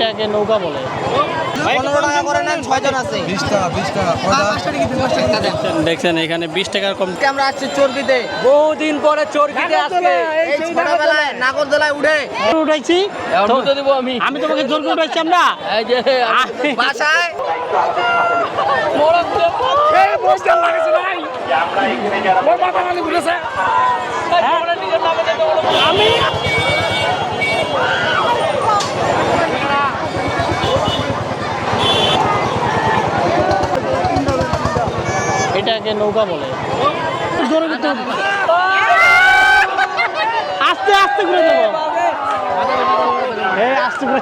এটাকে নৌকা বলে পনেরো টাকা করে নেন ছয়জন আছে বিশ টাকা বিশ টাকা দেখছেন এখানে বিশ টাকার কম আমরা আসছি চর্বিতে বহুদিন পরে চরকিতে ছোটবেলায় নাগরদোলায় উঠে উঠাইছি আমি আমি তোমাকে জোর করে উঠাইছি আমরা এই যে আমি- বাসায় আমি এটাকে নৌকা বলে। জোরে করতে আস্তে আস্তে ঘুরে দেবো এই আস্তে ঘুরে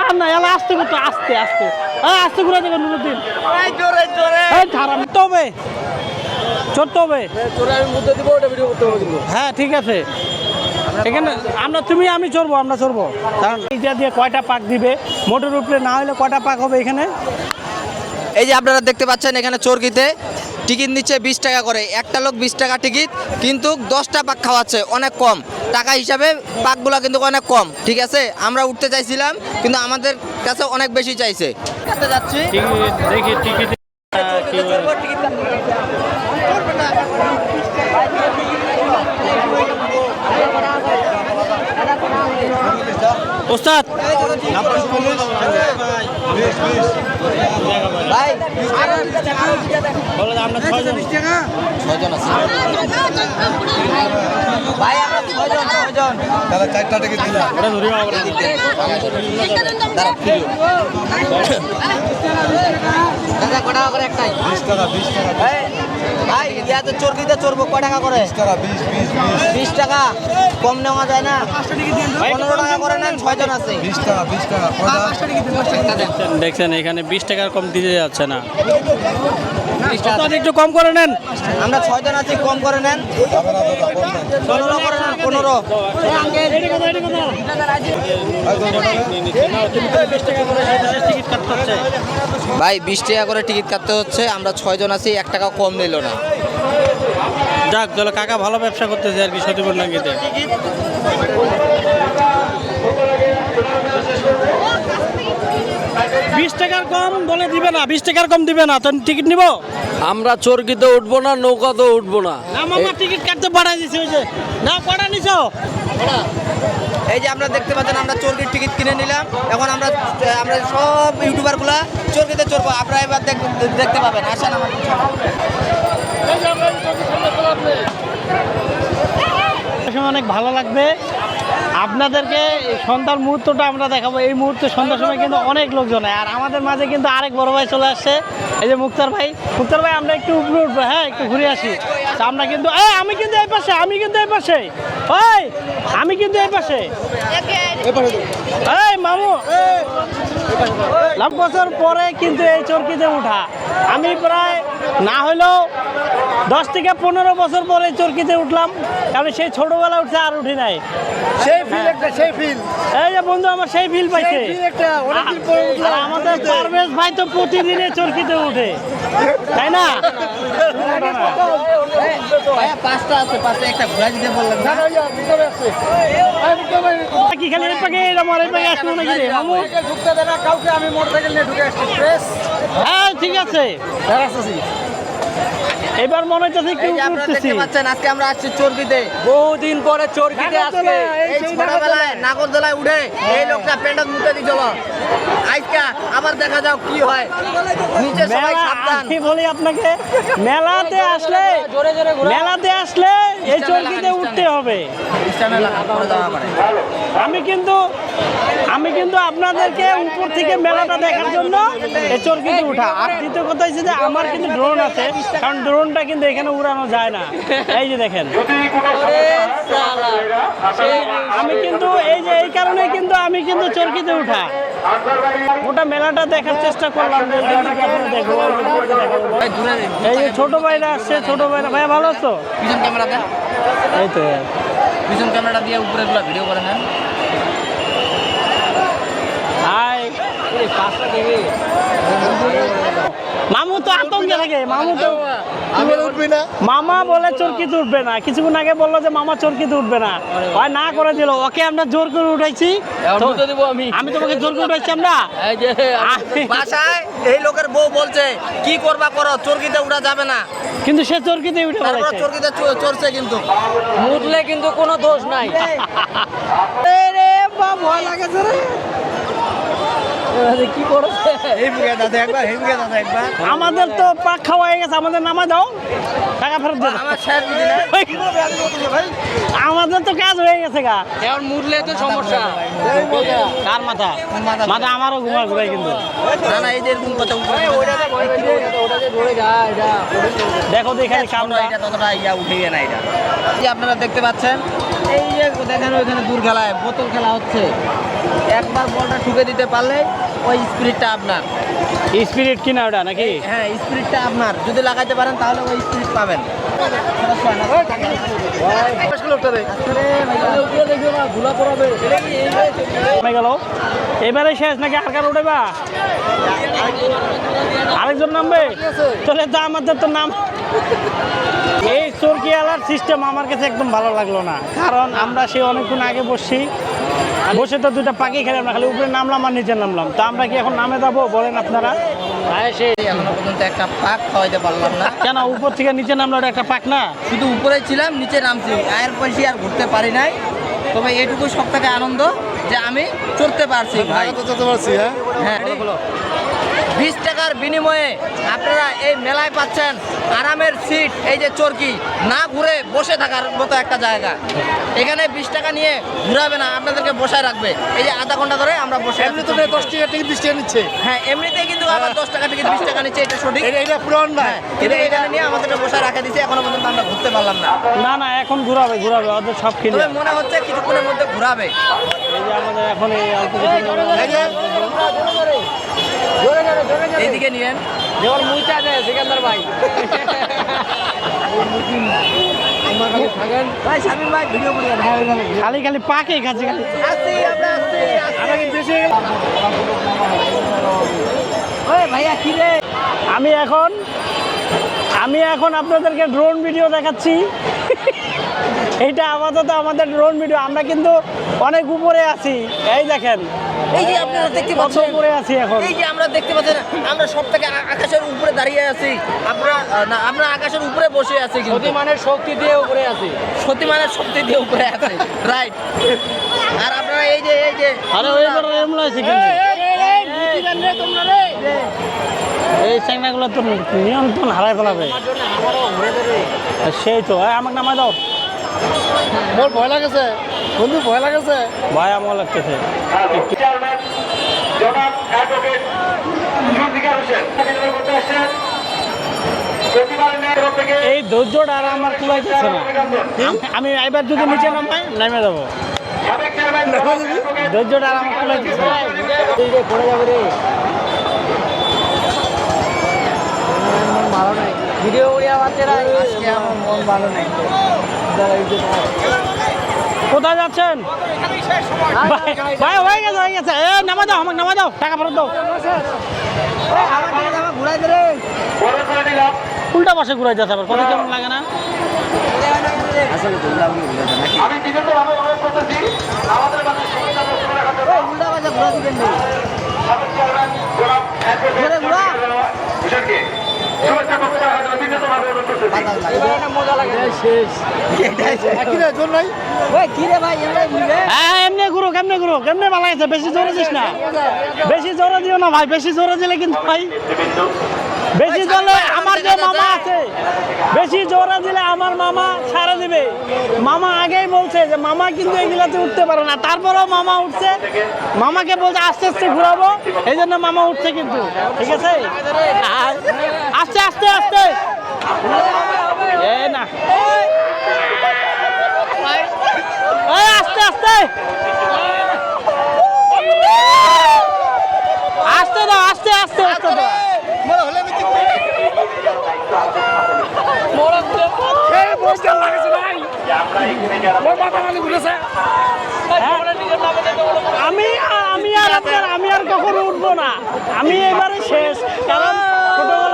আর না এলা আস্তে করতো আস্তে আস্তে। হ্যাঁ আস্তে ঘুরে দেবো নুরুদ্দিন। তবে ছোট্ট হবে। হ্যাঁ ঠিক আছে। এখানে আমরা তুমি আমি চড়বো আমরা চড়বো। কারণ এইটা দিয়ে কয়টা পাক দিবে? মোটর উপরে না হলে কয়টা পাক হবে এখানে? এই যে আপনারা দেখতে পাচ্ছেন এখানে চরকিতে টিকিট নিচ্ছে বিশ টাকা করে। একটা লোক বিশ টাকা টিকিট কিন্তু দশটা পাক খাওয়াচ্ছে অনেক কম। টাকা হিসাবে পাকগুলো কিন্তু অনেক কম ঠিক আছে? আমরা উঠতে চাইছিলাম কিন্তু আমাদের কাছে অনেক বেশি চাইছে। যাচ্ছি। দেখি টিকিট ওস্তাদ ভাই বলে আমরা ছয়জন ছয়জন আছে ভাই আমরা ছয়জন ছয়জন তাহলে চারটা টিকিট দিলাম ওটা ধরে হবে দাঁড়া ভিডিও দাদা কটা করে একটাই বিশ টাকা ভাই ভাই ইয়া তো চর্বিতে চড়বো কয় টাকা করে? বিশ টাকা কম নেওয়া যায় না? পনেরো টাকা করে নেন ছয়জন আছে। দেখছেন এখানে বিশ টাকার কম দিতে যাচ্ছে না। ওস্তাদ একটু কম করে নেন। আমরা ছয়জন আছি কম করে নেন। পনেরো করে নেন পনেরো। ভাই বিশ টাকা করে টিকিট কাটতে হচ্ছে আমরা ছয়জন আছি এক টাকা কম নিল না। যাক তাহলে কাকা ভালো ব্যবসা করতেছে আর কি সতীপুর নাঙ্গিতে বিশ টাকার কম বলে দিবে না বিশ টাকার কম দিবে না তো টিকিট নিব? আমরা চরকিতে উঠবো না নৌকাতে উঠবো না। না মামা টিকিট কাটতে পাঠাই দিছে ওই যে। না কটা নিছো? এই যে আমরা দেখতে পাচ্ছেন আমরা চর্কির টিকিট কিনে নিলাম। এখন আমরা আমরা সব ইউটিউবারগুলা চর্কিতে চড়বো। আপনারা এবার দেখ- দেখতে পাবেন আসেন আমার। অনেক ভালো লাগবে। আপনাদেরকে সন্ধ্যার মুহূর্তটা আমরা দেখাবো। এই মুহূর্তে সন্ধ্যার সময় কিন্তু অনেক লোকজন। আর আমাদের মাঝে কিন্তু আরেক বড় ভাই চলে আসছে। এই যে মুক্তার ভাই। মুক্তার ভাই, আমরা একটু উপরে উঠবো। হ্যাঁ একটু ঘুরে আসি। আমরা কিন্তু এই, আমি কিন্তু এই পাশে, আমি কিন্তু এই পাশে। ওই, আমি কিন্তু এই পাশে। মামু। লাখ বছর পরে কিন্তু এই চরকিতে উঠা। আমি প্রায় না হলেও দশ থেকে পনেরো বছর পরে চরকিতে উঠলাম কারণ সেই ছোটবেলা উঠছে আর উঠি নাই। সেই ফিল একটা সেই ফিল এই যে বন্ধু আমার সেই ফিল পাইছে। আমাদের পারভেজ ভাই তো প্রতিদিনে চরকিতে উঠে। তাই না? পাঁচটা আছে পাঁচটা একটা ঘুরাই দিতে বললেন না কি খালি পাকে এরম আর পাকে আসলো নাকি রে মামু ঢুকতে দেনা কাউকে আমি মোটরসাইকেল নিয়ে ঢুকে আসছি হ্যাঁ ঠিক আছে। এবার মনে হচ্ছে একটু উঠতেছি দেখতে পাচ্ছেন আজকে আমরা আসছি চর্বিতে। বহুদিন পরে চরকিতে আজকে। এই ছোটবেলায় নাগরদোলায় উঠে এই লোকটা পেন্ডত মুতে দিছিল আজকা আবার দেখা যাও কি হয়। নিচে সবাই সাবধান। আমি বলি আপনাকে মেলাতে আসলে মেলাতে আসলে এই চরকিতে উঠতে হবে। আমি কিন্তু আমি কিন্তু আপনাদেরকে উপর থেকে মেলাটা দেখার জন্য এই চরকিতে উঠা। আর দ্বিতীয় কথা হচ্ছে যে আমার কিন্তু ড্রোন আছে। কারণ ড্রোনটা কিন্তু এখানে উড়ানো যায় না। এই যে দেখেন। আমি কিন্তু এই যে এই কারণে কিন্তু আমি কিন্তু চরকিতে উঠা ওটা মেলাটা দেখার চেষ্টা করলাম। এই যে ছোট ভাইরা আসছে ছোট ভাইরা। ভাইয়া ভালো আছো? পিছন ক্যামেরা এই তো। পিছন ক্যামেরাটা দিয়ে উপরে ভিডিও করে নেন। মামু তো আতঙ্কে থাকে মামু তো উঠবি না। মামা বলে চরকিতে উঠবে না। কিছুক্ষণ আগে বলল যে মামা চরকিতে উঠবে না। হয় না করে দিল। ওকে আমরা জোর করে উঠাইছি। আমি। আমি তোমাকে জোর করে উঠাইছি আমরা। এই যে আমি- বাসায় এই লোকের বউ বলছে কি করবা করো চরকিতে উঠা যাবে না। কিন্তু সে চরকিতে উঠে বলেছে চরকিতে চড়ছে কিন্তু। মুতলে কিন্তু কোনো দোষ নাই। কি করছে এই মুখে আমাদের তো পাক খাওয়া হয়ে গেছে আমাদের নামা দাও। টাকা ফেরত দেবো আমাদের তো কাজ হয়ে গেছে গা। এখন মুতলে তো সমস্যা। কার মাথা? মাথা। আমারও ঘুমা ঘুরাই কিন্তু। না না কথা দেখো তো এখানে এটা ততটা ইয়া উঠিয়ে না এটা। যে আপনারা দেখতে পাচ্ছেন এই যে দেখেন ওইখানে দূর খেলায় বোতল খেলা হচ্ছে। একবার বলটা ঠুকে দিতে পারলে ওই স্পিরিটটা আপনার। স্পিরিট কিনা ওটা নাকি? হ্যাঁ স্পিরিটটা আপনার। যদি লাগাইতে পারেন তাহলে ওই স্পিরিট পাবেন। গেল। এবারে শেষ নাকি আর কার উঠেবা আরেকজন নামবে? তাহলে তো আমাদের তো নাম। এই চরকি আলার সিস্টেম আমার কাছে একদম ভালো লাগল না। কারণ আমরা সে অনেকক্ষণ আগে বসছি। বসে তো দুটা পাখি খেলাম না খালি উপরে নামলাম আর নিচে নামলাম। তা আমরা কি এখন নামে যাব বলেন আপনারা? একটা পাক খাওয়াইতে পারলাম না। কেন উপর থেকে নিচে নামলো একটা পাক না? শুধু উপরে ছিলাম নিচে নামছি। আয়ের পয়সা আর ঘুরতে পারি নাই। তবে এটুকু সব থেকে আনন্দ যে আমি চড়তে পারছি ভাই। পারছি হ্যাঁ? হ্যাঁ। বিশ টাকার বিনিময়ে আপনারা এই মেলায় পাচ্ছেন আরামের সিট এই যে চরকি। না ঘুরে বসে থাকার মতো একটা জায়গা। এখানে বিশ টাকা নিয়ে ঘুরাবে না আপনাদেরকে বসায় রাখবে। এই যে আধা ঘণ্টা ধরে আমরা বসে এমনি তো দশ টাকা টিকিট বিশ টাকা নিচ্ছে। হ্যাঁ এমনিতেই কিন্তু আবার দশ টাকা টিকিট বিশ টাকা নিচ্ছে এটা সঠিক। এটা এটা পুরান না। হ্যাঁ, কিন্তু এখানে নিয়ে আমাদেরকে বসায় রাখা দিচ্ছে এখনও পর্যন্ত আমরা ঘুরতে পারলাম না। না না এখন ঘুরাবে ঘুরাবে ওদের সব কিনে। তবে মনে হচ্ছে কিছুক্ষণের মধ্যে ঘুরাবে। এই যে আমাদের এখন এই অল্প এইদিকে নিয়েন। যেমন মুইটা দেয় সিকান্দার ভাই। খালি খালি পাকে খাচ্ছে খালি। ভাইয়া কি রে? আমি এখন আমি এখন আপনাদেরকে ড্রোন ভিডিও দেখাচ্ছি। এইটা আপাতত আমাদের ড্রোন ভিডিও আমরা কিন্তু অনেক উপরে আছি এই দেখেন এই যে আপনারা দেখতে পাচ্ছেন উপরে আছি এখন এই যে আমরা দেখতে পাচ্ছেন আমরা সব থেকে আকাশের উপরে দাঁড়িয়ে আছি আমরা না আমরা আকাশের উপরে বসে আছি কিন্তু অতিমানের শক্তি দিয়ে উপরে আছে সত্যিমানের শক্তি দিয়ে উপরে আছে রাইট আর আপনারা এই যে এই যে আরে ওই বড় এমন আছে কিন্তু এই তো নিয়ন্ত্রণ হারাই ফেলাবে সেই তো আমাকে নামাই দাও মোর ভয় লাগেছে। বন্ধু ভয় লাগেছে। ভয় আমার লাগতেছে। জনাব অ্যাডভোকেট জুলফিকার হোসেন। এই ধৈর্যটা আর আমার কুলাইতেছে না। আমি এবার যদি নিচে নামাই নেমে যাব ধৈর্যটা আর আমার কুলাইতেছে না পড়ে যাবে রে ভালো নাই ভিডিও উড়িয়া বাচ্চারা আজকে আমার মন ভালো নেই। কোথায় যাচ্ছেন? ভাই- হয়ে গেছে হয়ে গেছে। এ নামা দাও আমাকে নামা দাও টাকা ফেরত দাও। উল্টা পাশে ঘুরাই যাচ্ছে আবার কথা কেমন লাগে না? ঘুরা দিবেন না সাবেক এমনি ঘুরো কেমনে ঘুরো কেমনে ভালো বেশি জোরে দিস না বেশি জোরে দিও না ভাই বেশি জোরে দিলে কিন্তু ভাই বেশি জোরে আমার যে মামা আছে বেশি জোরে দিলে আমার মামা ছাড়া দিবে মামা আগেই বলছে যে মামা কিন্তু এগুলাতে উঠতে পারে না তারপরেও মামা উঠছে মামাকে বলছে আস্তে আস্তে ঘুরাবো এই জন্য মামা উঠছে কিন্তু ঠিক আছে আস্তে আস্তে। আস্তে এ না আস্তে আস্তে। আস্তে দাও আস্তে আস্তে আস্তে দাও। আমি আমি আর আপনার আমি আর কখনো উঠবো না। আমি এবারে শেষ কারণ ছোটবেলা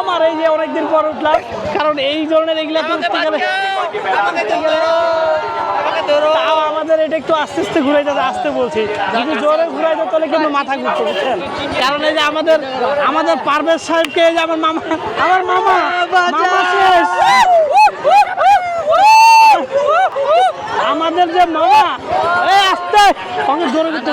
উঠছিলাম আর এই যে অনেকদিন পর উঠলাম। কারণ এই ধরনের এগুলা তো উঠতে গেলে আমাদের এটা একটু আস্তে আস্তে ঘুরাই যাতে আসতে বলছি। যদি জোরে ঘুরাই যেত তাহলে কিন্তু মাথা ঘুরতো বুঝছেন? কারণ এই যে আমাদের আমাদের পারভেজ সাহেবকে এই যে আমার মামা আমার মামা মামা শেষ। আমাদের যে মামা এই আস্তে। অনেক জোরে কিন্তু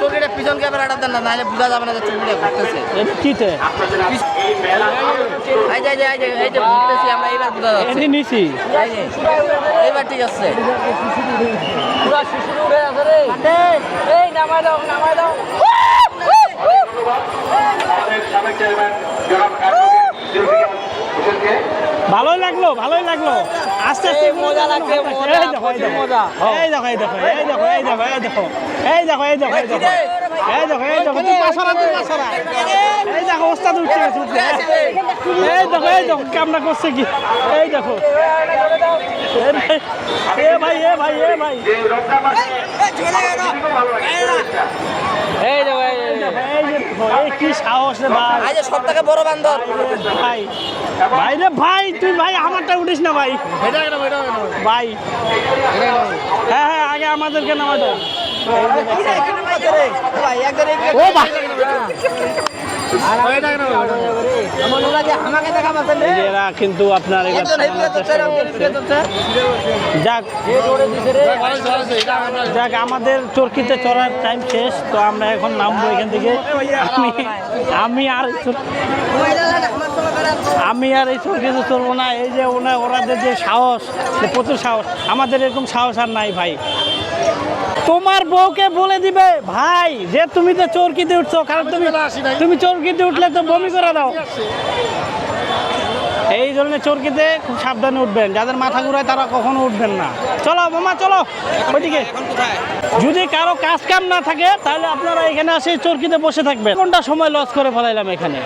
চৌকিটা পিছন ক্যামেরাটা দেন না নাহলে বোঝা যাবে না যে চৌকিটা ঘুরতেছে। কিতে? এই যে এই যে এই যে ঘুরতেছি আমরা এইবার বোঝা যাচ্ছে। নিছি। এইবার ঠিক আছে। পুরা শুশুর উড়ে আছে রে। এই নামাই দাও নামাই দাও। ভালোই লাগল ভালোই লাগল। আস্তে আস্তে মজা লাগছে, এই দেখো, মজা, এই দেখো, এই দেখো এই দেখো এই দেখো এই দেখো এই দেখো এই দেখো এই দেখো এই দেখো এই দেখো এই দেখো তুই পাছরা তুই পাছরা এই দেখো ওস্তাদ উঠছে উঠছে এই দেখো এই দেখো কামনা করছে কি এই দেখো এ ভাই এ ভাই এ ভাই এই দেখো এই দেখো, এই কি সাহস রে ভাই সব থেকে বড় বান্দর ভাই ভাই রে ভাই তুই ভাই আমারটা উঠিস না ভাই। ভাই। হ্যাঁ হ্যাঁ আগে আমাদেরকে নামা ও ভাই। কেন? এই যে এরা কিন্তু আপনার। যাক। যাক আমাদের চরকিতে চড়ার টাইম শেষ তো আমরা এখন নামবো এখান থেকে। আমি আমি আর আমি আর এই চরকিতে চলবো না এই যে ওনা ওনাদের যে সাহস প্রচুর সাহস আমাদের এরকম সাহস আর নাই ভাই। তোমার বউকে বলে দিবে ভাই যে তুমি তো চরকিতে উঠছো কারণ তুমি তুমি চরকিতে উঠলে তো বমি করে দাও। এই ধরনের চরকিতে খুব সাবধানে উঠবেন যাদের মাথা ঘুরায় তারা কখনো উঠবেন না। চলো মামা চলো ওইদিকে। যদি কারও কাজ কাম না থাকে তাহলে আপনারা এখানে আসে চরকিতে বসে থাকবেন। কোনটা সময় লস করে ফেলাইলাম এখানে?